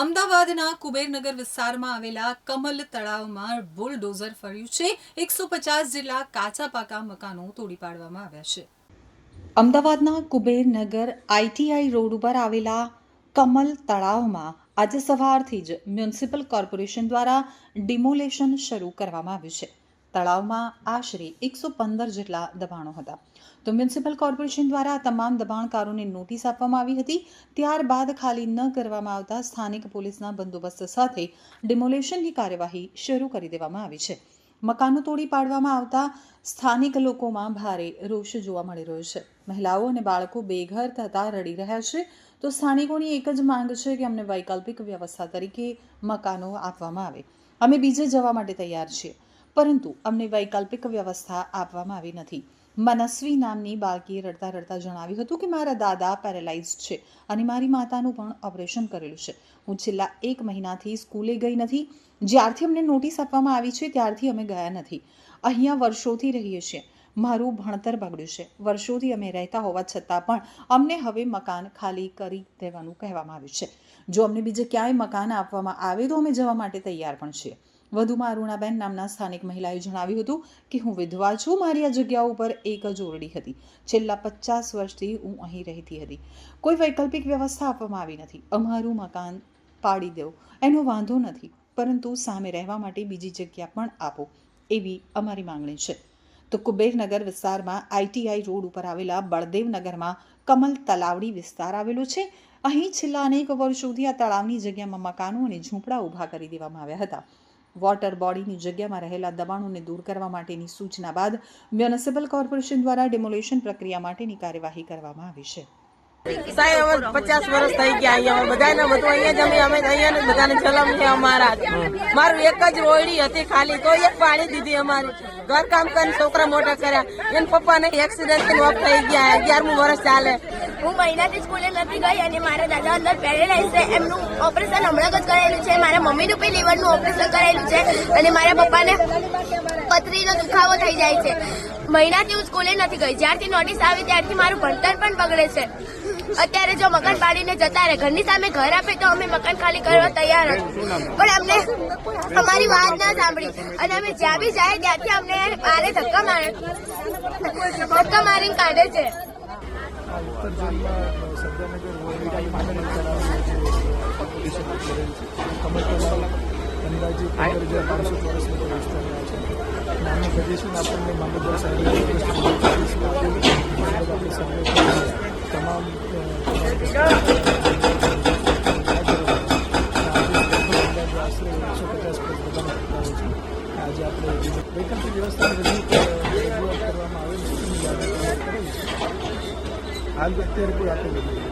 અમદાવાદના કુબેરનગર વિસ્તારમાં આવેલા કમલ તળાવમાં બુલડોઝર ફર્યું છે. એકસો પચાસ જેટલા કાચા પાકા મકાનો તોડી પાડવામાં આવ્યા છે. અમદાવાદના કુબેરનગર આઈટીઆઈ રોડ ઉપર આવેલા કમલ તળાવમાં આજે સવારથી જ મ્યુનિસિપલ કોર્પોરેશન દ્વારા ડિમોલેશન શરૂ કરવામાં આવ્યું છે. તળાવમાં આશરે એકસો પંદર જેટલા દબાણો હતા. તો મ્યુનિસિપલ કોર્પોરેશન દ્વારા તમામ દબાણકારોને નોટિસ આપવામાં આવી હતી. ત્યારબાદ ખાલી ન કરવામાં આવતા સ્થાનિક પોલીસના બંદોબસ્ત સાથે ડિમોલેશનની કાર્યવાહી શરૂ કરી દેવામાં આવી છે. મકાનો તોડી પાડવામાં આવતા સ્થાનિક લોકોમાં ભારે રોષ જોવા મળી રહ્યો છે. મહિલાઓ અને બાળકો બેઘર થતા રડી રહ્યા છે. તો સ્થાનિકોની એક જ માંગ છે કે અમને વૈકલ્પિક વ્યવસ્થા તરીકે મકાનો આપવામાં આવે. અમે બીજે જવા માટે તૈયાર છીએ. પરંતુ અમને વૈકલ્પિક વ્યવસ્થા આપવામાં આવી નથી. મનસ્વી નામની બાળકીએ રડતા રડતા જણાવ્યું હતું કે મારા દાદા પેરેલાઇઝ છે અને મારી માતાનું પણ ઓપરેશન કરેલું છે. હું છેલ્લા એક મહિનાથી સ્કૂલે ગઈ નથી. જ્યારથી અમને નોટિસ આપવામાં આવી છે, ત્યારથી અમે ગયા નથી. અહીંયા વર્ષોથી રહીએ છીએ. મારું ભણતર બગડ્યું છે. વર્ષોથી અમે રહેતા હોવા છતાં પણ અમને હવે મકાન ખાલી કરી દેવાનું કહેવામાં આવ્યું છે. જો અમને બીજે ક્યાંય મકાન આપવામાં આવે તો અમે જવા માટે તૈયાર પણ છીએ. વધુમાં અરુણાબેન નામના સ્થાનિક મહિલાએ જણાવ્યું હતું કે હું વિધવા છું, મારી આ જગ્યા ઉપર એક જ ઓરડી હતી. છેલ્લા પચાસ વર્ષથી હું અહીં રહેતી હતી. કોઈ વૈકલ્પિક વ્યવસ્થા આપવામાં આવી નથી. અમારું મકાન પાડી દેવું એનો વાંધો નથી. પરંતુ સામે રહેવા માટે બીજી જગ્યા પણ આપો. એવી અમારી માંગણી છે. તો કુબેરનગર વિસ્તારમાં આઈટીઆઈ રોડ ઉપર આવેલા બળદેવનગરમાં કમલ તલાવડી વિસ્તાર આવેલો છે. અહીં છેલ્લા અનેક વર્ષોથી આ તળાવની જગ્યામાં મકાનો અને ઝૂંપડા ઊભા કરી દેવામાં આવ્યા હતા. વોટર બોડીની જગ્યામાં રહેલા દબાણોને દૂર કરવા માટેની સૂચના બાદ મ્યુનિસિપલ કોર્પોરેશન દ્વારા ડિમોલેશન પ્રક્રિયા માટેની કાર્યવાહી કરવામાં આવી છે. સાહેબ અમે પચાસ વર્ષ થઈ ગયા અહીંયા. બધાને બધું અહીંયા જ અમે અમે અહીંયા બધાને જલમ છે અમારા. મારું એક જ ઓળી હતી ખાલી, તો એક પાણી દીધી અમારી. ઘર કામ કરીને છોકરા મોટા કર્યા. એના પપ્પાને એક્સિડન્ટથી ઓફ થઈ ગયા, અગિયારમું વર્ષ ચાલે. હું મહિનાથી સ્કૂલે નથી ગઈ અને મારા દાદા અંદર પેરેલાઇઝ છે. એમનું ઓપરેશન હમણાં જ કરાયેલું છે. મારા મમ્મીનું બી લીવરનું ઓપરેશન કરેલું છે. અને મારા પપ્પાને પથરીનો દુખાવો થઈ જાય છે. મહિનાથી હું સ્કૂલે નથી ગઈ. જ્યારથી નોટિસ આવી ત્યારથી મારું ભણતર પણ બગડે છે. અત્યારે જો મકાન પાડીને જતા રહે, ઘરની સામે ઘર આપે તો અમે મકાન ખાલી કરવા તૈયાર હતું. પણ અમને અમારી વાત ના સાંભળી. અને અમે જ્યાં બી જાય ત્યાંથી અમને મારે ધક્કા મારે, ધક્કા મારીને કાઢે છે. અંદાજે પંદર હજાર પાંચસો ચોરસ મીટર વિસ્તારમાં છે અને આપણને મામલતદાર સાહેબે તમામ આશરે એકસો પચાસ આજે આપણે વૈકલ્પિક વ્યવસ્થાની રજૂ રજૂઆત કરવામાં આવેલ છે હાલ અત્યારે કોઈ આપેલું